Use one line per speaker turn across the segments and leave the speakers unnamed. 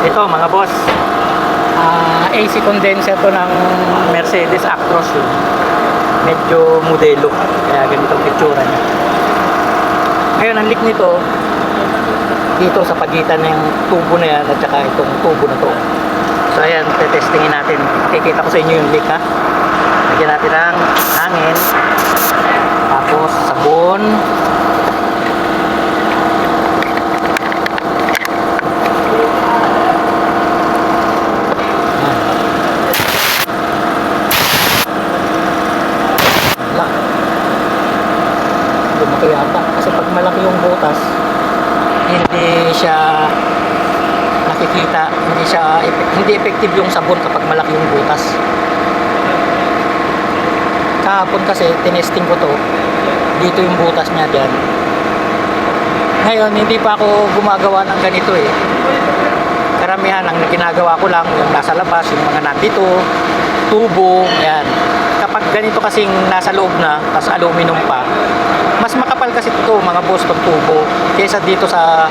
Ito mga boss, ah, AC condenser to ng Mercedes Actros yun. Medyo modelo, kaya ganitong picture niya. Ngayon, ang leak nito, dito sa pagitan ng tubo na yan at saka itong tubo na to. So ayan, tetestingin natin. Makikita ko sa inyo yung leak ha. Lagyan natin ng hangin. Tapos sabon. Yata. Kasi pag malaki yung butas, hindi siya nakikita, hindi siya hindi effective yung sabon kapag malaki yung butas. Kahapon kasi tinesting ko to, dito yung butas niya diyan. Ngayon hindi pa ako gumagawa ng ganito eh. Karamihan ang ginagawa ko lang yung nasa labas, yung mga nandito, tubo, yan. Kapag ganito kasing nasa loob na, tas aluminum pa, mas makapal kasi ito mga boss tong tubo kaysa dito sa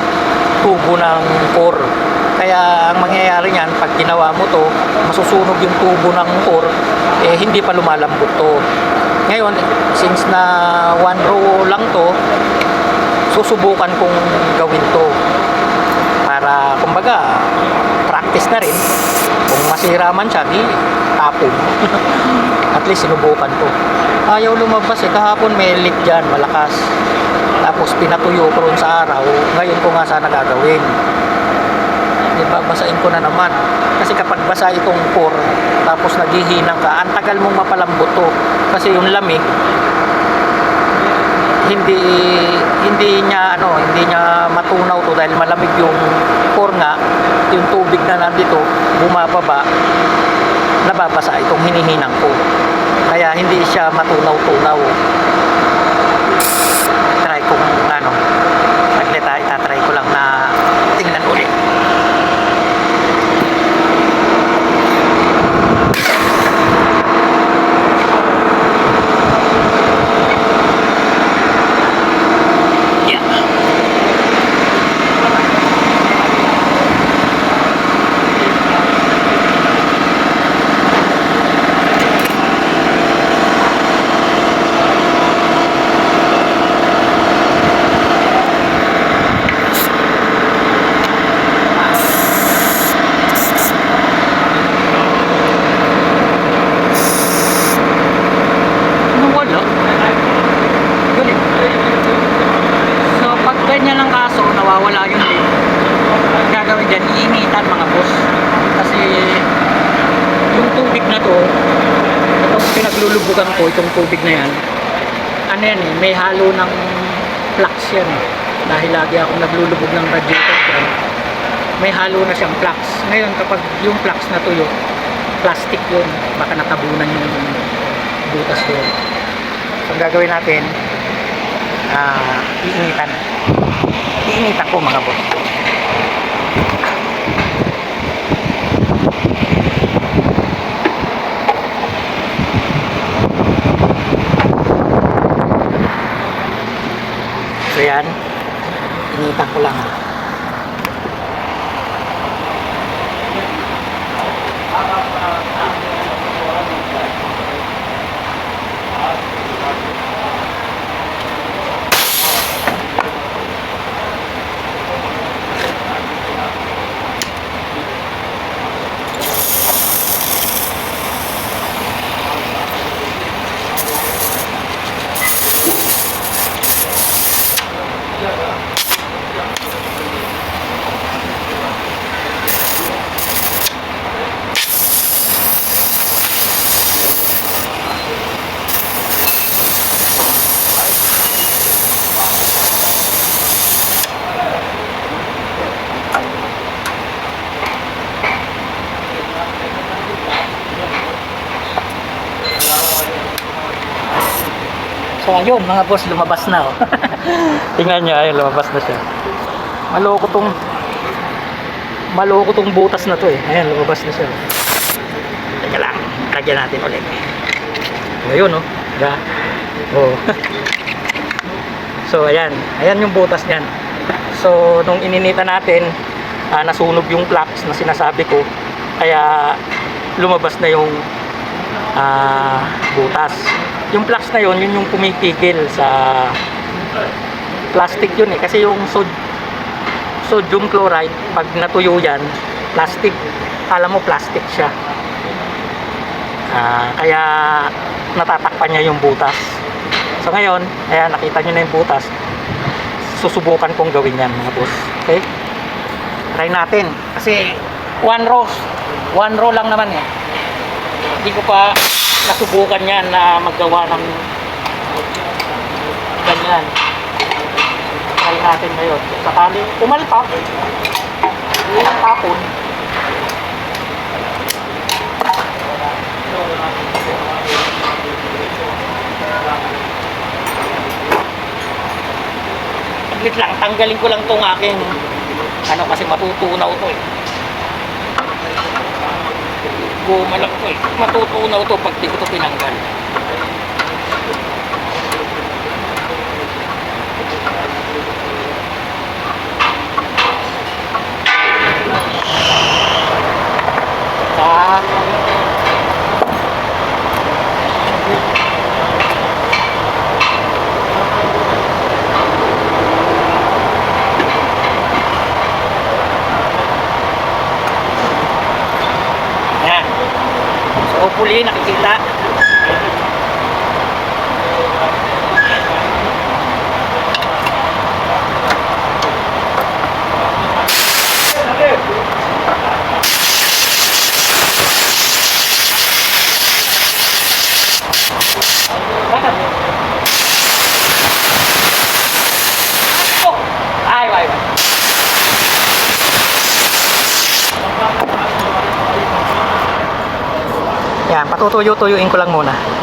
tubo ng core. Kaya ang mangyayari niyan, pag ginawa mo to, masusunog yung tubo ng core, eh hindi pa lumalambot to. Ngayon, since na one row lang to, susubukan kong gawin to. Para, kumbaga, practice na rin. Kung masira man siya, di tapon. At least sinubukan ko. Ayaw lumabas eh. Kahapon may leak dyan, malakas. Tapos pinatuyo ko ron sa araw. Ngayon ko nga sana gagawin. Diba, basahin ko na naman. Kasi kapag basa itong core, tapos naghihinang ka, ang tagal mong mapalambot to. Kasi yung lamig, hindi hindi niya ano hindi niya matunaw to dahil malamig yung core nga yung tubig na nandito bumababa nababasa itong hinihinang ko. Kaya hindi siya matunaw-tunaw. Try ko ano saglit ha itatry ko lang na tingnan ulit yeah Nawala. Galing. So, ang kaso, nawawala yung leak, ang gagawin dyan, iinitan mga boss. Kasi, yung tubig na to, itong pinaglulubugan ko, itong tubig na yan, ano yan eh, may halo ng flux yan eh. Dahil lagi ako naglulubog ng radiator dyan, may halo na siyang flux. Ngayon, kapag yung flux na tuyo, plastic yun, baka natabunan yung butas doon. So, ang gagawin natin, ah, iinitan. Iinitan ko mga boss. So yan, initan ko lang. So ayun mga boss, lumabas na oh. Tingnan nyo, ayun lumabas na siya. Maloko tong maloko tong butas na to eh. Ayan, lumabas na siya. Teka lang, lagyan natin ulit. Ayun oh. Ga. Oh. so ayan, ayan yung butas niyan. So nung ininita natin, ah, nasunog yung plugs na sinasabi ko. Kaya lumabas na yung ah, butas. Yung plugs na yun, yun yung pumipigil sa plastic yun eh. Kasi yung sod, sodium chloride, pag natuyo yan, plastic. Alam mo, plastic siya. Ah, kaya natatakpan niya yung butas. So ngayon, ayan, nakita niyo na yung butas. Susubukan kong gawin yan mga boss. Okay? Try natin. Kasi one row, one row lang naman eh. Hindi ko pa nasubukan yan na maggawa ng ganyan. Try natin ngayon. Sakali, umalpak. Yung tapon. Saglit lang, tanggalin ko lang tong aking ano kasi matutunaw to eh. Gumalak to eh. Matutunaw to pag di ko to tinanggal. Ah. Yan. Hopefully nakikita. Yan, patutuyo-tuyuin ko lang muna.